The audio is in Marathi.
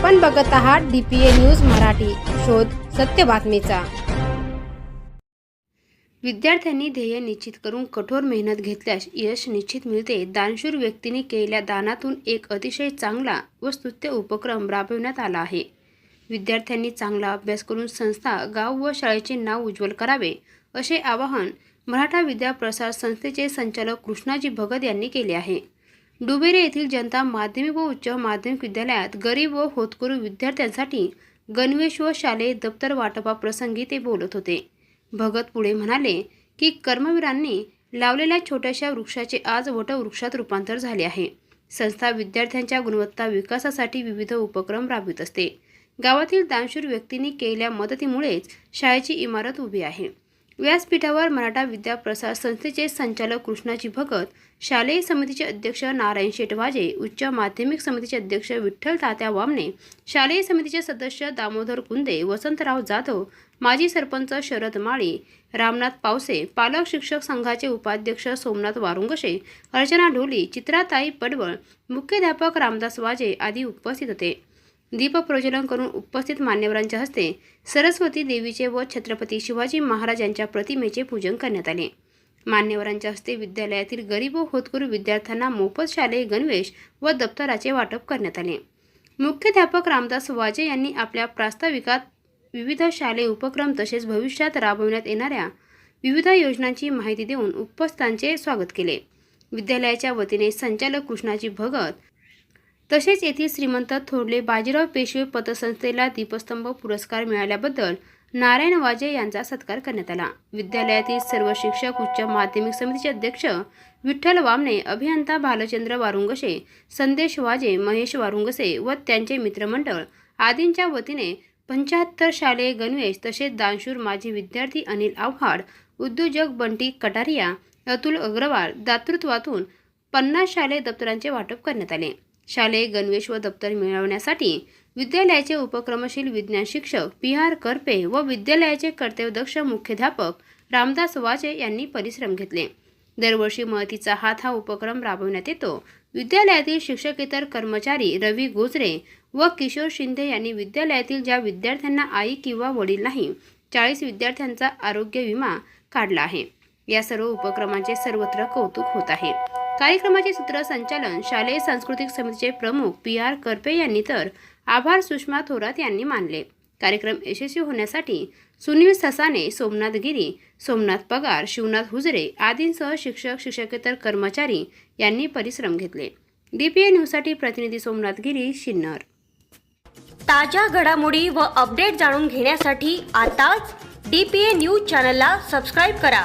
आपण बघत आहात डीपीए न्यूज मराठी. शोध सत्य बातमीचा. विद्यार्थ्यांनी ध्येय निश्चित करून कठोर मेहनत घेतल्यास यश निश्चित मिळते. दानशूर व्यक्तीने केलेल्या दानातून एक अतिशय चांगला व स्तुत्य उपक्रम राबविण्यात आला आहे. विद्यार्थ्यांनी चांगला अभ्यास करून संस्था गाव व शाळेचे नाव उज्ज्वल करावे असे आवाहन मराठा विद्या प्रसार संस्थेचे संचालक कृष्णाजी भगत यांनी केले आहे. डुबेरे येथील जनता माध्यमिक व उच्च माध्यमिक विद्यालयात गरीब व होतकरू विद्यार्थ्यांसाठी गणवेश व शालेय दप्तर वाटपाप्रसंगी ते बोलत होते. भगत पुढे म्हणाले की कर्मवीरांनी लावलेल्या छोट्याशा वृक्षाचे आज वटवृक्षात रूपांतर झाले आहे. संस्था विद्यार्थ्यांच्या गुणवत्ता विकासासाठी विविध उपक्रम राबवित असते. गावातील दानशूर व्यक्तींनी केलेल्या मदतीमुळेच शाळेची इमारत उभी आहे. व्यासपीठावर मराठा विद्या प्रसार संस्थेचे संचालक कृष्णाजी भगत शालेय समितीचे अध्यक्ष नारायण शेटवाजे उच्च माध्यमिक समितीचे अध्यक्ष विठ्ठल तात्या वामने शालेय समितीचे सदस्य दामोदर कुंदे वसंतराव जाधव माजी सरपंच शरद माळी रामनाथ पावसे पालक शिक्षक संघाचे उपाध्यक्ष सोमनाथ वारुंगशे अर्चना ढोली चित्राताई पडवळ मुख्याध्यापक रामदास वाजे आदी उपस्थित होते. दीपप्रज्वलन करून उपस्थित मान्यवरांच्या हस्ते सरस्वती देवीचे व छत्रपती शिवाजी महाराज यांच्या प्रतिमेचे पूजन करण्यात आले. मान्यवरांच्या हस्ते विद्यालयातील गरीब व होतकरू विद्यार्थ्यांना मोफत शालेय गणवेश व दप्तराचे वाटप करण्यात आले. मुख्याध्यापक रामदास वाजे यांनी आपल्या प्रास्ताविकात विविध शालेय उपक्रम तसेच भविष्यात राबविण्यात येणाऱ्या विविध योजनांची माहिती देऊन उपस्थितांचे स्वागत केले. विद्यालयाच्या वतीने संचालक कृष्णाजी भगत तसेच येथील श्रीमंत थोरले बाजीराव पेशवे पतसंस्थेला दीपस्तंभ पुरस्कार मिळाल्याबद्दल नारायण वाजे यांचा सत्कार करण्यात आला. विद्यालयातील सर्व शिक्षक उच्च माध्यमिक समितीचे अध्यक्ष विठ्ठल वामने अभियंता भालचंद्र वारुंगसे संदेश वाजे महेश वारुंगसे व त्यांचे मित्रमंडळ आदींच्या वतीने पंच्याहत्तर शालेय गणवेश तसेच दानशूर माजी विद्यार्थी अनिल आव्हाड उद्योजक बंटी कटारिया अतुल अग्रवाल दातृत्वातून पन्नास शालेय दप्तरांचे वाटप करण्यात आले. शालेय गणवेश व दप्तर मिळवण्यासाठी विद्यालयाचे उपक्रमशील विज्ञान शिक्षक पी आर करपे व विद्यालयाचे कर्तव्यदक्ष मुख्याध्यापक रामदास वाजे यांनी परिश्रम घेतले. दरवर्षी महतीचा हात हा उपक्रम राबवण्यात येतो. विद्यालयातील शिक्षकेतर कर्मचारी रवी गोजरे व किशोर शिंदे यांनी विद्यालयातील ज्या विद्यार्थ्यांना आई किंवा वडील नाही चाळीस विद्यार्थ्यांचा आरोग्य विमा काढला आहे. या सर्व उपक्रमांचे सर्वत्र कौतुक होत आहे. कार्यक्रमाचे सूत्रसंचालन शालेय सांस्कृतिक समितीचे प्रमुख पी आर करपे यांनी तर आभार सुषमा थोरात यांनी मानले. कार्यक्रम यशस्वी होण्यासाठी सुनील ससाने सोमनाथ गिरी सोमनाथ पगार शिवनाथ हुजरे आदींसह शिक्षक शिक्षकेतर कर्मचारी यांनी परिश्रम घेतले. डीपीए न्यूजसाठी प्रतिनिधी सोमनाथ गिरी शिन्नर. ताज्या घडामोडी व अपडेट जाणून घेण्यासाठी आताच डी पी ए न्यूज चॅनलला सबस्क्राईब करा.